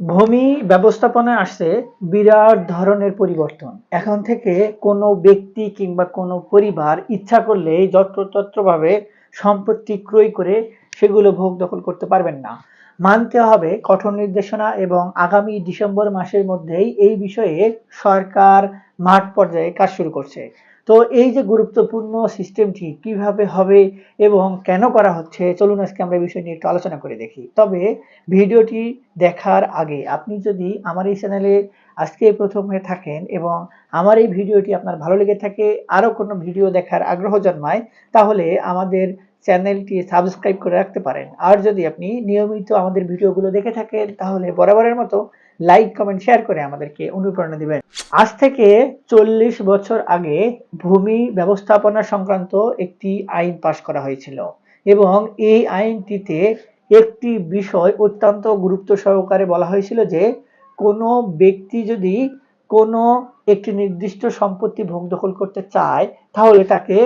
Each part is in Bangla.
ভূমি ব্যবস্থাপনায় আসছে বিরাট ধরনের পরিবর্তন। এখন থেকে কোনো ব্যক্তি কিংবা কোনো পরিবার ইচ্ছা করলে যত্রতত্রভাবে সম্পত্তি ক্রয় করে সেগুলো ভোগ দখল করতে পারবেন না। মানতে হবে কঠোর নির্দেশনা এবং আগামী ডিসেম্বর মাসের মধ্যেই এই বিষয়ে সরকার মাঠ পর্যায়ে কাজ শুরু করছে। তো এই যে গুরুত্বপূর্ণ সিস্টেমটি কীভাবে হবে এবং কেন করা হচ্ছে, চলুন আজকে আমরা এই বিষয় নিয়ে একটু আলোচনা করে দেখি। তবে ভিডিওটি দেখার আগে আপনি যদি আমার এই চ্যানেলে আজকে প্রথম হয়ে থাকেন এবং আমার এই ভিডিওটি আপনার ভালো লেগে থাকে, আরও কোনো ভিডিও দেখার আগ্রহ জন্মায়, তাহলে আমাদের চ্যানেলটি সাবস্ক্রাইব করে রাখতে পারেন। আর যদি আপনি নিয়মিত আমাদের ভিডিওগুলো দেখে থাকেন, তাহলে বরাবরের মতো লাইক, কমেন্ট, শেয়ার করে আমাদেরকে অনুপ্রেরণা দিবেন। আজ থেকে চল্লিশ বছর আগে ভূমি ব্যবস্থাপনা সংক্রান্ত একটি আইন পাশ করা হয়েছিল এবং এই আইনটিতে একটি বিষয় অত্যন্ত গুরুত্ব সহকারে বলা হয়েছিল যে, কোনো ব্যক্তি যদি কোনো একটি নির্দিষ্ট সম্পত্তি ভোগ দখল করতে চায়, তাহলে তাকে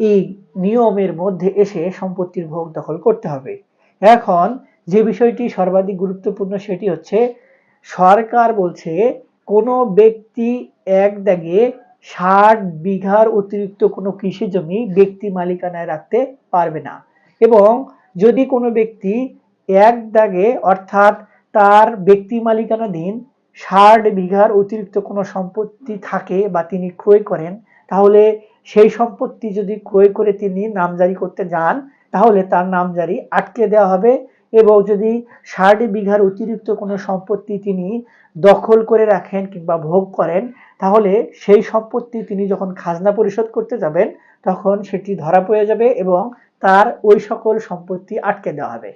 এই নিয়মের মধ্যে এসে সম্পত্তির ভোগ দখল করতে হবে। এখন যে বিষয়টি সর্বাধিক গুরুত্বপূর্ণ সেটি হচ্ছে, সরকার বলছে কোনো ব্যক্তি এক দাগে ষাট বিঘার অতিরিক্ত কোনো কৃষি জমি ব্যক্তি মালিকানায় রাখতে পারবে না। এবং যদি কোনো ব্যক্তি এক দাগে, অর্থাৎ তার ব্যক্তি মালিকানাধীন ষাট বিঘার অতিরিক্ত কোনো সম্পত্তি থাকে বা তিনি ক্রয় করেন, তাহলে সেই সম্পত্তি যদি ক্রয় করে তিনি নামজারি করতে যান, তাহলে তার নামজারি আটকে দেওয়া হবে এবং যদি ষাট বিঘার অতিরিক্ত কোনো সম্পত্তি তিনি দখল করে রাখেন কিংবা ভোগ করেন, তাহলে সেই সম্পত্তি তিনি যখন খাজনা পরিশোধ করতে যাবেন, তখন সেটি ধরা পড়ে যাবে এবং তার ওই সকল সম্পত্তি আটকে দেওয়া হবে।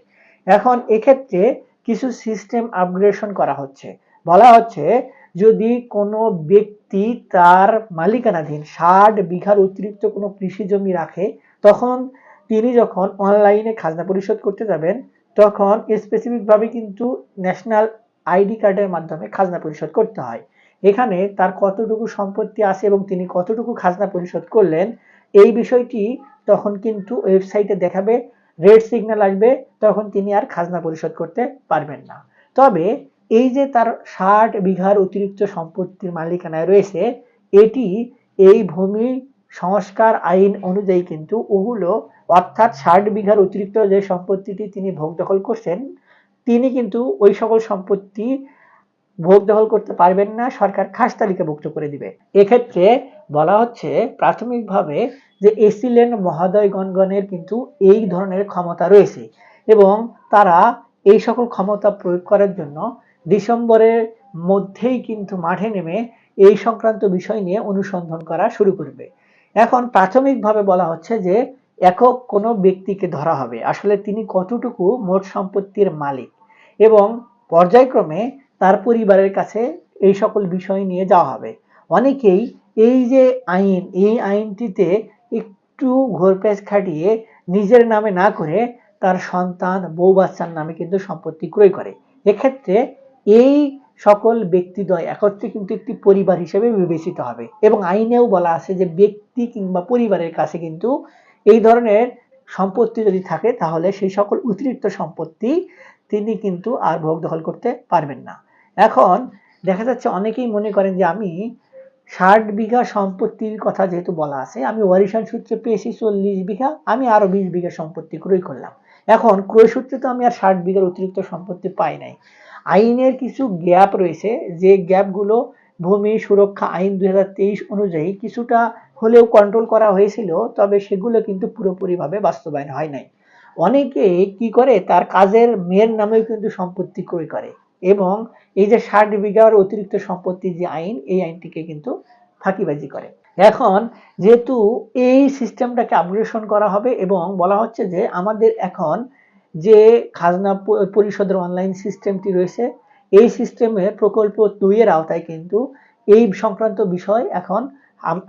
এখন এক্ষেত্রে কিছু সিস্টেম আপগ্রেশন করা হচ্ছে। বলা হচ্ছে যদি কোনো ব্যক্তি তার মালিকানাধীন ষাট বিঘার অতিরিক্ত কোনো কৃষি জমি রাখে, তখন তিনি যখন অনলাইনে খাজনা পরিশোধ করতে যাবেন, তখন স্পেসিফিকভাবে কিন্তু ন্যাশনাল আইডি কার্ডের মাধ্যমে খাজনা পরিশোধ করতে হয়। এখানে তার কতটুকু সম্পত্তি আছে এবং তিনি কতটুকু খাজনা পরিশোধ করলেন, এই বিষয়টি তখন কিন্তু ওয়েবসাইটে দেখাবে রেড সিগন্যাল আসবে, তখন তিনি আর খাজনা পরিশোধ করতে পারবেন না। তবে এই যে তার ষাট বিঘার অতিরিক্ত সম্পত্তির মালিকানায় রয়েছে, এটি এই ভূমি সংস্কার আইন অনুযায়ী কিন্তু ওগুলো অর্থাৎ ষাট বিঘার অতিরিক্ত যে সম্পত্তিটি তিনি ভোগ দখল করছেন, তিনি কিন্তু ওই সকল সম্পত্তি ভোগ দখল করতে পারবেন না, সরকার খাস তালিকাভুক্ত করে দিবে। এক্ষেত্রে বলা হচ্ছে প্রাথমিকভাবে যে এসিলেন মহোদয়গণগণের কিন্তু এই ধরনের ক্ষমতা রয়েছে এবং তারা এই সকল ক্ষমতা প্রয়োগ করার জন্য ডিসেম্বরের মধ্যেই কিন্তু মাঠে নেমে এই সংক্রান্ত বিষয় নিয়ে অনুসন্ধান করা শুরু করবে। এখন প্রাথমিকভাবে বলা হচ্ছে যে একক কোনো ব্যক্তিকে ধরা হবে। আসলে তিনি কতটুকু মোট সম্পত্তির মালিক এবং পর্যায়ক্রমে তার পরিবারের কাছে এই সকল বিষয় নিয়ে যাওয়া হবে। অনেকেই এই যে আইন, এই আইনটিতে একটু ঘোরপ্যাচ খাটিয়ে নিজের নামে না করে তার সন্তান বউ বাচ্চার নামে কিন্তু সম্পত্তি ক্রয় করে। এক্ষেত্রে এই সকল ব্যক্তিদ্বয় একত্রে কিন্তু একটি পরিবার হিসেবে বিবেচিত হবে। এবং আইনেও বলা আছে যে ব্যক্তি কিংবা পরিবারের কাছে কিন্তু এই ধরনের সম্পত্তি যদি থাকে, তাহলে সেই সকল অতিরিক্ত সম্পত্তি তিনি কিন্তু আর ভোগ দখল করতে পারবেন না। এখন দেখা যাচ্ছে অনেকেই মনে করেন যে আমি ষাট বিঘা সম্পত্তির কথা যেহেতু বলা আছে, আমি ওয়ারিশান সূত্রে পেয়েছি চল্লিশ বিঘা, আমি আরও বিশ বিঘা সম্পত্তি ক্রয় করলাম। এখন ক্রয় সূত্রে তো আমি আর ষাট বিঘার অতিরিক্ত সম্পত্তি পাই নাই। আইনের কিছু গ্যাপ রয়েছে, যে গ্যাপগুলো ভূমি সুরক্ষা আইন দুই হাজার তেইশ অনুযায়ী কিছুটা হলেও কন্ট্রোল করা হয়েছিল, তবে সেগুলো কিন্তু পুরোপুরিভাবে বাস্তবায়ন হয় নাই। অনেকে কি করে, তার কাজের মেয়ের নামেও কিন্তু সম্পত্তি ক্রয় করে এবং এই যে ষাট বিঘার অতিরিক্ত সম্পত্তি যে আইন, এই আইনটিকে কিন্তু ফাঁকিবাজি করে। এখন যেহেতু এই সিস্টেমটাকে আপগ্রেশন করা হবে এবং বলা হচ্ছে যে আমাদের এখন যে খাজনা পরিষদের অনলাইন সিস্টেমটি রয়েছে, এই সিস্টেমের প্রকল্প দুইয়ের আওতায় কিন্তু এই সংক্রান্ত বিষয় এখন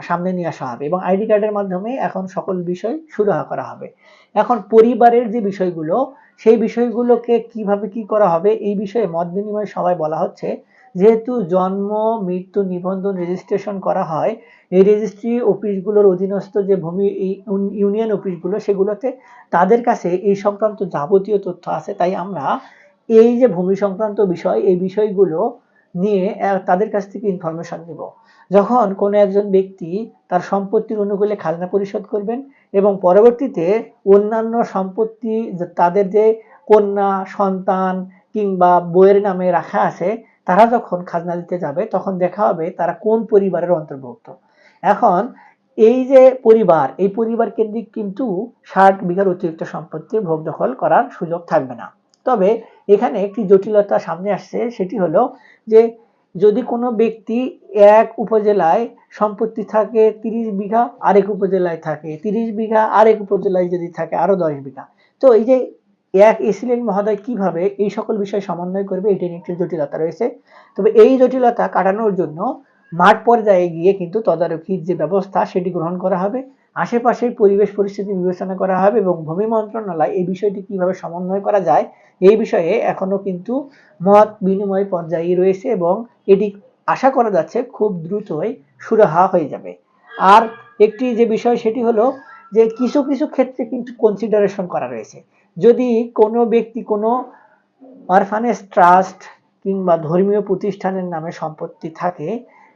সামনে নিয়ে আসা হবে এবং আইডি কার্ডের মাধ্যমে এখন সকল বিষয় সুরাহা করা হবে। এখন পরিবারের যে বিষয়গুলো, সেই বিষয়গুলোকে কীভাবে কি করা হবে, এই বিষয়ে মত বিনিময় সবাই বলা হচ্ছে। যেহেতু জন্ম, মৃত্যু, নিবন্ধন রেজিস্ট্রেশন করা হয়, এই রেজিস্ট্রি অফিসগুলোর অধীনস্থ যে ভূমি ইউনিয়ন অফিসগুলো সেগুলোতে তাদের কাছে এই সংক্রান্ত যাবতীয় তথ্য আছে। তাই আমরা এই যে ভূমি সংক্রান্ত বিষয়, এই বিষয়গুলো নিয়ে তাদের কাছ থেকে ইনফরমেশন নিব। যখন কোনো একজন ব্যক্তি তার সম্পত্তির অনুকূলে খাজনা পরিশোধ করবেন এবং পরবর্তীতে অন্যান্য সম্পত্তি তাদের যে কন্যা, সন্তান কিংবা বইয়ের নামে রাখা আছে তারা যখন খাজনা দিতে যাবে, তখন দেখা হবে তারা কোন পরিবারের অন্তর্ভুক্ত। এখন এই যে পরিবার, এই পরিবার কেন্দ্রিক কিন্তু ষাট বিঘার অতিরিক্ত সম্পত্তির ভোগ দখল করার সুযোগ থাকবে না। তবে এখানে একটি জটিলতা সামনে আসছে, সেটি হলো যে যদি কোনো ব্যক্তি এক উপজেলায় সম্পত্তি থাকে তিরিশ বিঘা, আরেক উপজেলায় থাকে তিরিশ বিঘা, আরেক উপজেলায় যদি থাকে আরও দশ বিঘা। তো এই যে এক এসিলেন মহোদয় কীভাবে এই সকল বিষয় সমন্বয় করবে, এটি নিয়ে একটি জটিলতা রয়েছে। তবে এই জটিলতা কাটানোর জন্য মাঠ পর্যায়ে গিয়ে কিন্তু তদারকির যে ব্যবস্থা, সেটি গ্রহণ করা হবে। আশেপাশের পরিবেশ পরিস্থিতি বিবেচনা করা হবে এবং ভূমি মন্ত্রণালয় এই বিষয়টি কীভাবে সমন্বয় করা যায়, এই বিষয়ে এখনও কিন্তু মত বিনিময় পর্যায়ে রয়েছে এবং এটি আশা করা যাচ্ছে খুব দ্রুতই সুরাহা হয়ে যাবে। আর একটি যে বিষয়, সেটি হলো যে কিছু কিছু ক্ষেত্রে কিন্তু কনসিডারেশন করা রয়েছে। যদি কোনো ব্যক্তি কোনো অরফানেজ ট্রাস্ট কিংবা ধর্মীয় প্রতিষ্ঠানের নামে সম্পত্তি থাকে,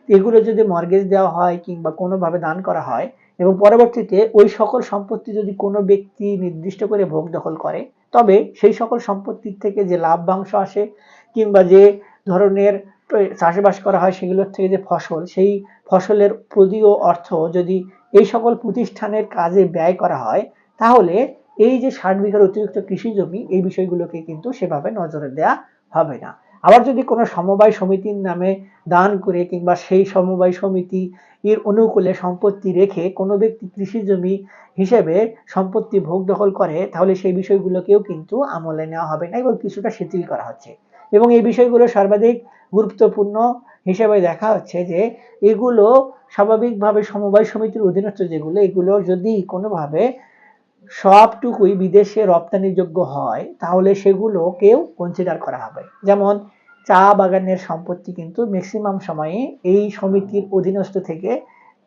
এগুলো যদি মর্গেজ দেওয়া হয় কিংবা কোনোভাবে দান করা হয় এবং পরবর্তীতে ওই সকল সম্পত্তি যদি কোনো ব্যক্তি নির্দিষ্ট করে ভোগ দখল করে, তবে সেই সকল সম্পত্তির থেকে যে লাভ্যাংশ আসে কিংবা যে ধরনের চাষবাস করা হয় সেগুলোর থেকে যে ফসল, সেই ফসলের প্রদীয় অর্থ যদি এই সকল প্রতিষ্ঠানের কাজে ব্যয় করা হয়, তাহলে এই যে ষাট বিঘার অতিরিক্ত কৃষি জমি, এই বিষয়গুলোকে কিন্তু সেভাবে নজরে দেওয়া হবে না। আবার যদি কোনো সমবায় সমিতির নামে দান করে কিংবা সেই সমবায় সমিতি এর অনুকূলে সম্পত্তি রেখে কোনো ব্যক্তি কৃষি জমি হিসেবে সম্পত্তি ভোগ দখল করে, তাহলে সেই বিষয়গুলোকেও কিন্তু আমলে নেওয়া হবে না এবং কিছুটা শিথিল করা হচ্ছে। এবং এই বিষয়গুলো সর্বাধিক গুরুত্বপূর্ণ হিসেবে দেখা হচ্ছে যে, এগুলো স্বাভাবিকভাবে সমবায় সমিতির অধীনস্থ যেগুলো, এগুলো যদি কোনোভাবে সবটুকুই বিদেশে রপ্তানিযোগ্য হয়, তাহলে সেগুলোকেও কনসিডার করা হবে। যেমন, চা বাগানের সম্পত্তি কিন্তু ম্যাক্সিমাম সময়ে এই সমিতির অধীনস্থ থেকে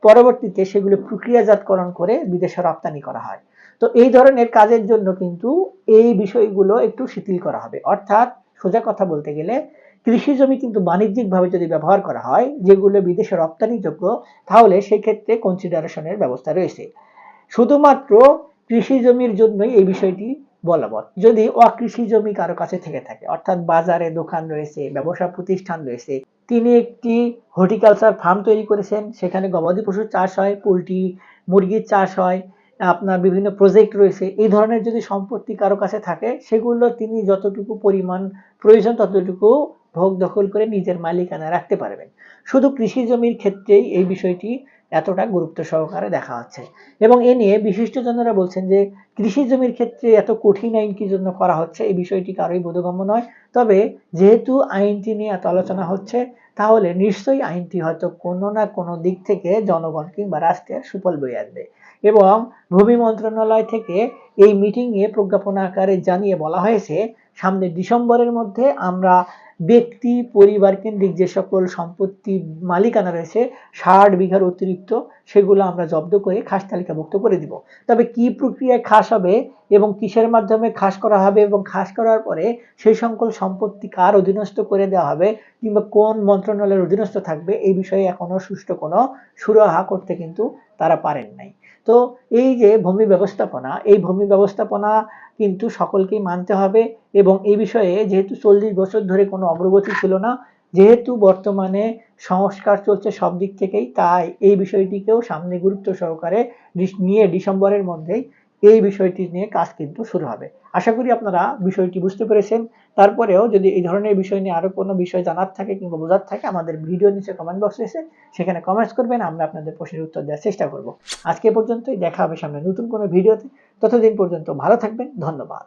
পরবর্তীতে সেগুলো প্রক্রিয়াজাতকরণ করে বিদেশে রপ্তানি করা হয়। তো এই ধরনের কাজের জন্য কিন্তু এই বিষয়গুলো একটু শিথিল করা হবে। অর্থাৎ, সোজা কথা বলতে গেলে, কৃষি জমি কিন্তু বাণিজ্যিকভাবে যদি ব্যবহার করা হয়, যেগুলো বিদেশে রপ্তানিযোগ্য, তাহলে সেক্ষেত্রে কনসিডারেশনের ব্যবস্থা রয়েছে। শুধুমাত্র কৃষি জমির জন্যই এই বিষয়টি বলবৎ। যদি অকৃষি জমি কারও কাছে থেকে থাকে, অর্থাৎ বাজারে দোকান রয়েছে, ব্যবসা প্রতিষ্ঠান রয়েছে, তিনি একটি হর্টিকালচার ফার্ম তৈরি করেছেন, সেখানে গবাদি পশুর চাষ হয়, পোলট্রি, মুরগির চাষ হয়, আপনার বিভিন্ন প্রজেক্ট রয়েছে, এই ধরনের যদি সম্পত্তি কারও কাছে থাকে, সেগুলো তিনি যতটুকু পরিমাণ প্রয়োজন ততটুকু ভোগ দখল করে নিজের মালিকানা রাখতে পারবেন। শুধু কৃষি জমির ক্ষেত্রেই এই বিষয়টি এতটা গুরুত্ব সহকারে দেখা হচ্ছে। এবং এ নিয়ে বিশিষ্টজনেরা বলছেন যে, কৃষি জমির ক্ষেত্রে এত কঠিন আইন কি জন্য করা হচ্ছে? এই বিষয়টি কারোই বোধগম্য নয়। তবে যেহেতু আইনটি নিয়ে এত আলোচনা হচ্ছে, তাহলে নিশ্চয়ই আইনটি হয়তো কোনো না কোনো দিক থেকে জনগণ কিংবা রাষ্ট্রের সুফল বয়ে আনবে। এবং ভূমি মন্ত্রণালয় থেকে এই মিটিংয়ে প্রজ্ঞাপনা আকারে জানিয়ে বলা হয়েছে, সামনে ডিসেম্বরের মধ্যে আমরা ব্যক্তি, পরিবার কেন্দ্রিক যে সকল সম্পত্তি মালিকানা রয়েছে, ষাট বিঘার অতিরিক্ত, সেগুলো আমরা জব্দ করে খাস তালিকাভুক্ত করে দিব। তবে কি প্রক্রিয়ায় খাস হবে এবং কিসের মাধ্যমে খাস করা হবে এবং খাস করার পরে সেই সকল সম্পত্তি কার অধীনস্থ করে দেওয়া হবে কিংবা কোন মন্ত্রণালয়ের অধীনস্থ থাকবে এই বিষয়ে এখনও সুষ্ঠু কোনো সুরাহা করতে কিন্তু তারা পারেন নাই। তো এই যে ভূমি ব্যবস্থাপনা, এই ভূমি ব্যবস্থাপনা কিন্তু সকলকেই মানতে হবে এবং এই বিষয়ে যেহেতু চল্লিশ বছর ধরে কোনো অগ্রগতি ছিল না, যেহেতু বর্তমানে সংস্কার চলছে সব দিক থেকেই, তাই এই বিষয়টিকেও সামনে গুরুত্ব সহকারে নিয়ে ডিসেম্বরের মধ্যেই এই বিষয়টি নিয়ে কাজ কিন্তু শুরু হবে। আশা করি আপনারা বিষয়টি বুঝতে পেরেছেন। তারপরেও যদি এই ধরনের বিষয় নিয়ে আরও কোনো বিষয় জানার থাকে কিংবা বোঝার থাকে, আমাদের ভিডিও নিচে কমেন্ট বক্স এসে সেখানে কমেন্টস করবেন, আমরা আপনাদের প্রশ্নের উত্তর দেওয়ার চেষ্টা করব। আজকে পর্যন্তই, দেখা হবে সামনে নতুন কোনো ভিডিওতে। ততদিন পর্যন্ত ভালো থাকবেন, ধন্যবাদ।